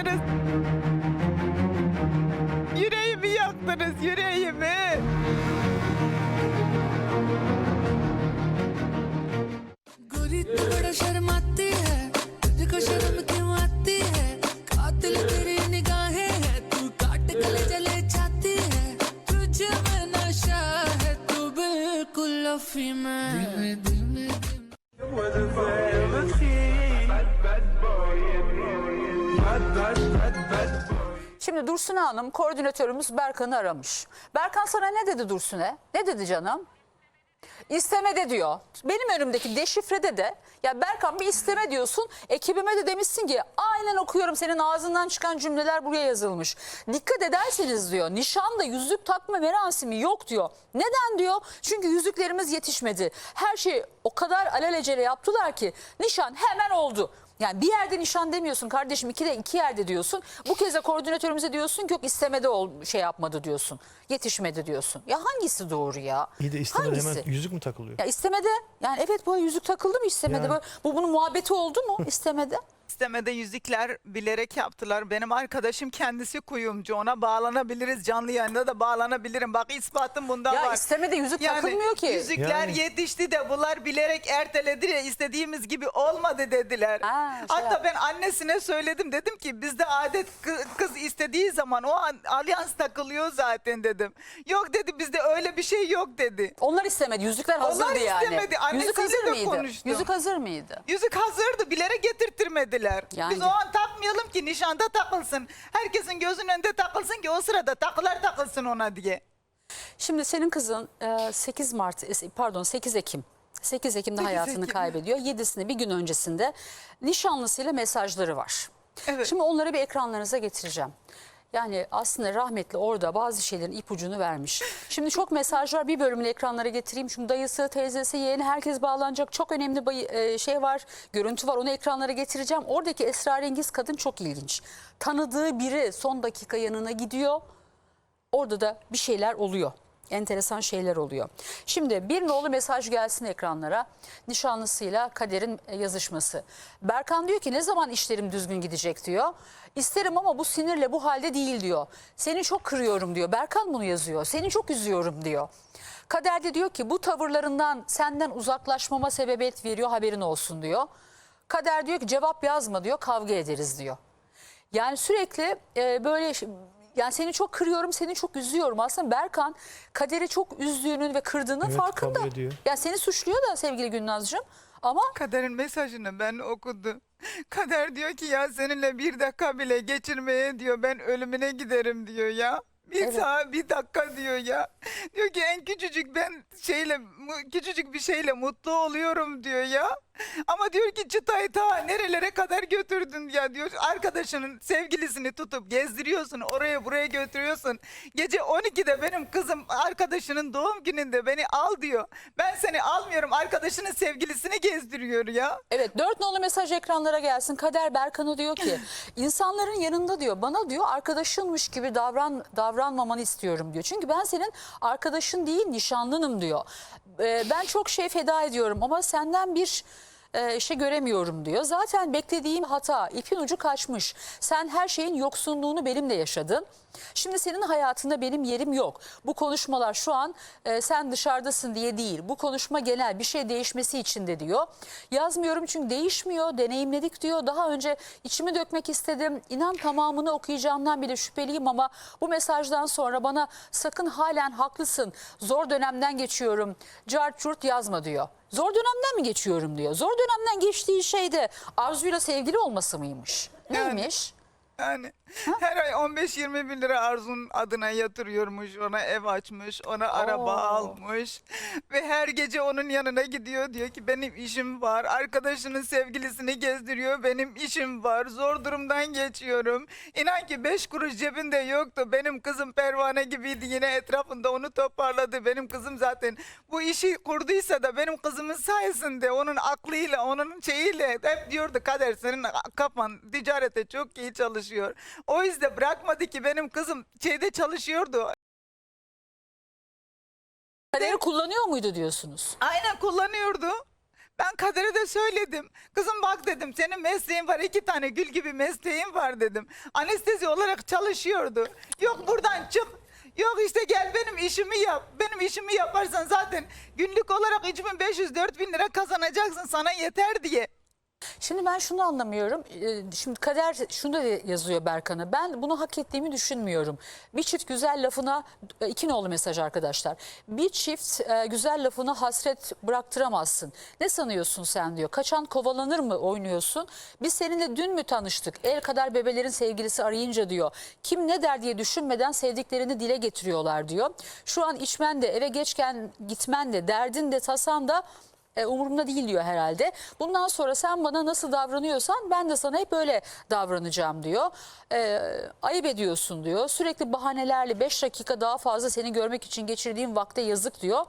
yaktınız. Yüreğimi yaktınız, yüreğimi. तू बड़ा शर्माती है तुझको शर्म क्यों आती है कातिल तेरी निगाहें है तू काट गले जले जाती है तुझे में नशा है तू बिल्कुल अफी में दिल में दिल में Şimdi Dursun'a Hanım koordinatörümüz Berkan'ı aramış. Berkan sana ne dedi Dursun'e? Ne dedi canım? İstemede diyor. Benim önümdeki deşifrede de ya Berkan bir isteme diyorsun. Ekibime de demişsin ki aynen okuyorum senin ağzından çıkan cümleler buraya yazılmış. Dikkat ederseniz diyor nişanda yüzük takma merasimi yok diyor. Neden diyor? Çünkü yüzüklerimiz yetişmedi. Her şeyi o kadar alelacele yaptılar ki nişan hemen oldu. Yani bir yerde nişan demiyorsun kardeşim iki de iki yerde diyorsun. Bu kez de koordinatörümüze diyorsun ki yok istemede ol, şey yapmadı diyorsun. Yetişmedi diyorsun. Ya hangisi doğru ya? İyi de istemeden Hangisi? hemen yüzük mü takılıyor? Ya istemede yani evet bu yüzük takıldı mı istemede Yani. böyle bu bunun muhabbeti oldu mu istemede? İstemede yüzükler bilerek yaptılar. Benim arkadaşım kendisi kuyumcu. Ona bağlanabiliriz. Canlı yayında da bağlanabilirim. Bak ispatım bundan Ya var. istemede yüzük takılmıyor ki. Yüzükler Yani. yetişti de bunlar bilerek erteledi istediğimiz gibi olmadı dediler. Ha, şey Hatta yap- ben annesine söyledim dedim ki bizde adet kı- kız istediği zaman o an alyans takılıyor zaten dedim. Yok dedi bizde öyle bir şey yok dedi. Onlar istemedi. Yüzükler hazırdı Onlar yani. istemedi. Yüzük Annesiyle hazır de mıydı? konuştum. Yüzük hazır mıydı? Yüzük hazırdı bilerek getirttirmediler. Yani- Biz o an takmayalım ki nişanda takılsın. Herkesin gözünün önünde takılsın ki o sırada takılar takılsın ona diye. Şimdi senin kızın e, 8 Mart e, pardon 8 Ekim 8 Ekim'de 8 hayatını Ekim. kaybediyor. 7'sinde bir gün öncesinde nişanlısıyla mesajları var. Evet. Şimdi onları bir ekranlarınıza getireceğim. Yani aslında rahmetli orada bazı şeylerin ipucunu vermiş. Şimdi çok mesaj var. Bir bölümünü ekranlara getireyim. Şimdi dayısı, teyzesi, yeğeni herkes bağlanacak. Çok önemli bayı- e, şey var, görüntü var. Onu ekranlara getireceğim. Oradaki esrarengiz kadın çok ilginç. Tanıdığı biri son dakika yanına gidiyor. Orada da bir şeyler oluyor. Enteresan şeyler oluyor. Şimdi bir nolu mesaj gelsin ekranlara. Nişanlısıyla Kader'in e, yazışması. Berkan diyor ki ne zaman işlerim düzgün gidecek diyor. İsterim ama bu sinirle bu halde değil diyor. Seni çok kırıyorum diyor. Berkan bunu yazıyor. Seni çok üzüyorum diyor. Kader de diyor ki bu tavırlarından senden uzaklaşmama sebebiyet veriyor haberin olsun diyor. Kader diyor ki cevap yazma diyor kavga ederiz diyor. Yani sürekli e, böyle yani seni çok kırıyorum, seni çok üzüyorum. Aslında Berkan kaderi çok üzdüğünün ve kırdığının Evet, farkında. kabul ediyor. Yani seni suçluyor da sevgili Gülnazcığım. Ama Kader'in mesajını ben okudum. Kader diyor ki ya seninle bir dakika bile geçirmeye diyor ben ölümüne giderim diyor ya. Bir Evet. saat bir dakika diyor ya. Diyor ki en küçücük ben şeyle mu- küçücük bir şeyle mutlu oluyorum diyor ya. Ama diyor ki çıtayı ta nerelere kadar götürdün ya diyor. Arkadaşının sevgilisini tutup gezdiriyorsun oraya buraya götürüyorsun. Gece 12'de benim kızım arkadaşının doğum gününde beni al diyor. Ben seni almıyorum arkadaşının sevgilisini gezdiriyor ya. evet dört nolu mesaj ekranlara gelsin. Kader Berkan'a diyor ki insanların yanında diyor bana diyor arkadaşınmış gibi davran davranmamanı istiyorum diyor. Çünkü ben senin arkadaşın değil nişanlınım diyor. Ee, ben çok şey feda ediyorum ama senden bir e, şey göremiyorum diyor. Zaten beklediğim hata ipin ucu kaçmış. Sen her şeyin yoksunluğunu benimle yaşadın. Şimdi senin hayatında benim yerim yok. Bu konuşmalar şu an e, sen dışarıdasın diye değil. Bu konuşma genel bir şey değişmesi için de diyor. Yazmıyorum çünkü değişmiyor. Deneyimledik diyor. Daha önce içimi dökmek istedim. İnan tamamını okuyacağımdan bile şüpheliyim ama bu mesajdan sonra bana sakın halen haklısın. Zor dönemden geçiyorum. Cart yazma diyor. Zor dönemden mi geçiyorum diyor. Zor dönemden geçtiği şey de Arzu'yla sevgili olması mıymış? Neymiş? Yani her ay 15-20 bin lira Arzu'nun adına yatırıyormuş. Ona ev açmış, ona araba Oo. almış. Ve her gece onun yanına gidiyor. Diyor ki benim işim var. Arkadaşının sevgilisini gezdiriyor. Benim işim var. Zor durumdan geçiyorum. İnan ki 5 kuruş cebinde yoktu. Benim kızım pervane gibiydi. Yine etrafında onu toparladı. Benim kızım zaten bu işi kurduysa da benim kızımın sayesinde onun aklıyla, onun şeyiyle hep diyordu Kader senin kafan ticarete çok iyi çalışıyor. O yüzden bırakmadı ki benim kızım şeyde çalışıyordu. Kaderi kullanıyor muydu diyorsunuz? Aynen kullanıyordu. Ben Kader'e de söyledim. Kızım bak dedim senin mesleğin var iki tane gül gibi mesleğin var dedim. Anestezi olarak çalışıyordu. Yok buradan çık. Yok işte gel benim işimi yap. Benim işimi yaparsan zaten günlük olarak 3500-4000 lira kazanacaksın sana yeter diye. Şimdi ben şunu anlamıyorum. Ee, Şimdi kader şunu da yazıyor Berkan'a. Ben bunu hak ettiğimi düşünmüyorum. Bir çift güzel lafına e, iki nolu mesaj arkadaşlar. Bir çift e, güzel lafına hasret bıraktıramazsın. Ne sanıyorsun sen diyor. Kaçan kovalanır mı oynuyorsun? Biz seninle dün mü tanıştık? El kadar bebelerin sevgilisi arayınca diyor. Kim ne der diye düşünmeden sevdiklerini dile getiriyorlar diyor. Şu an içmen de eve geçken gitmen de derdin de tasan da e, umurumda değil diyor herhalde. Bundan sonra sen bana nasıl davranıyorsan ben de sana hep böyle davranacağım diyor. E, ayıp ediyorsun diyor. Sürekli bahanelerle 5 dakika daha fazla seni görmek için geçirdiğim vakte yazık diyor.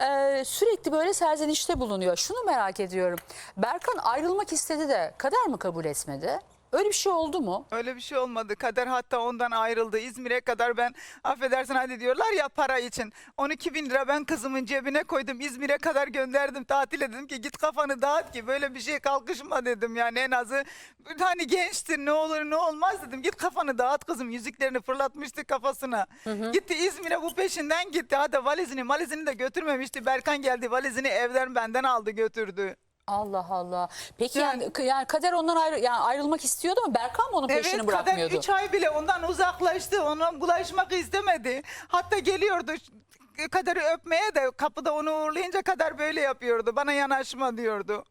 E, sürekli böyle serzenişte bulunuyor. Şunu merak ediyorum. Berkan ayrılmak istedi de kader mi kabul etmedi? Öyle bir şey oldu mu? Öyle bir şey olmadı. Kader hatta ondan ayrıldı. İzmir'e kadar ben affedersin hadi diyorlar ya para için. 12 bin lira ben kızımın cebine koydum. İzmir'e kadar gönderdim tatile dedim ki git kafanı dağıt ki böyle bir şey kalkışma dedim yani en azı. Hani gençtin ne olur ne olmaz dedim. Git kafanı dağıt kızım yüzüklerini fırlatmıştı kafasına. Gitti İzmir'e bu peşinden gitti. Hatta valizini valizini de götürmemişti. Berkan geldi valizini evden benden aldı götürdü. Allah Allah. Peki Yani- yani, yani kader ondan ayrı, yani ayrılmak istiyordu ama Berkan mı onun peşini Evet kadın bırakmıyordu? 3 ay bile ondan uzaklaştı. Ona bulaşmak istemedi. Hatta geliyordu Kader'i öpmeye de kapıda onu uğurlayınca kadar böyle yapıyordu. Bana yanaşma diyordu.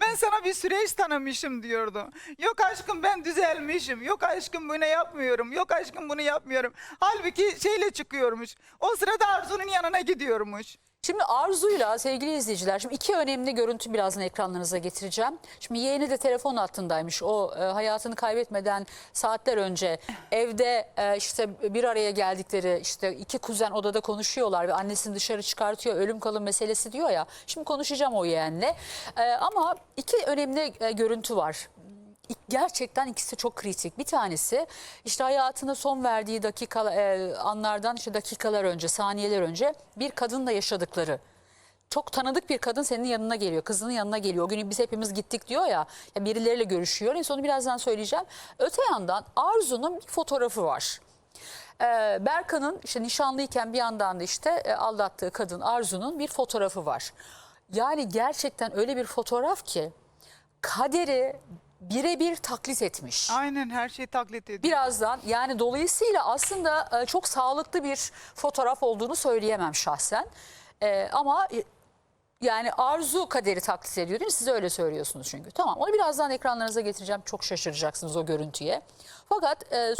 Ben sana bir süreç tanımışım diyordu. Yok aşkım ben düzelmişim. Yok aşkım bunu yapmıyorum. Yok aşkım bunu yapmıyorum. Halbuki şeyle çıkıyormuş. O sırada Arzu'nun yanına gidiyormuş. Şimdi Arzu'yla sevgili izleyiciler şimdi iki önemli görüntü birazdan ekranlarınıza getireceğim. Şimdi yeğeni de telefon hattındaymış. O e, hayatını kaybetmeden saatler önce evde e, işte bir araya geldikleri işte iki kuzen odada konuşuyorlar ve annesini dışarı çıkartıyor. Ölüm kalım meselesi diyor ya. Şimdi konuşacağım o yeğenle. E, ama iki önemli e, görüntü var. Gerçekten ikisi çok kritik. Bir tanesi işte hayatına son verdiği dakika e, anlardan işte dakikalar önce, saniyeler önce bir kadınla yaşadıkları. Çok tanıdık bir kadın senin yanına geliyor, kızının yanına geliyor. O gün biz hepimiz gittik diyor ya, ya birileriyle görüşüyor. Neyse onu birazdan söyleyeceğim. Öte yandan Arzu'nun bir fotoğrafı var. Ee, Berkan'ın işte nişanlıyken bir yandan da işte e, aldattığı kadın Arzu'nun bir fotoğrafı var. Yani gerçekten öyle bir fotoğraf ki kaderi birebir taklit etmiş. Aynen her şeyi taklit ediyor. Birazdan yani dolayısıyla aslında e, çok sağlıklı bir fotoğraf olduğunu söyleyemem şahsen. E, ama e, yani arzu kaderi taklit ediyor değil mi? Siz öyle söylüyorsunuz çünkü. Tamam onu birazdan ekranlarınıza getireceğim. Çok şaşıracaksınız o görüntüye. Fakat e,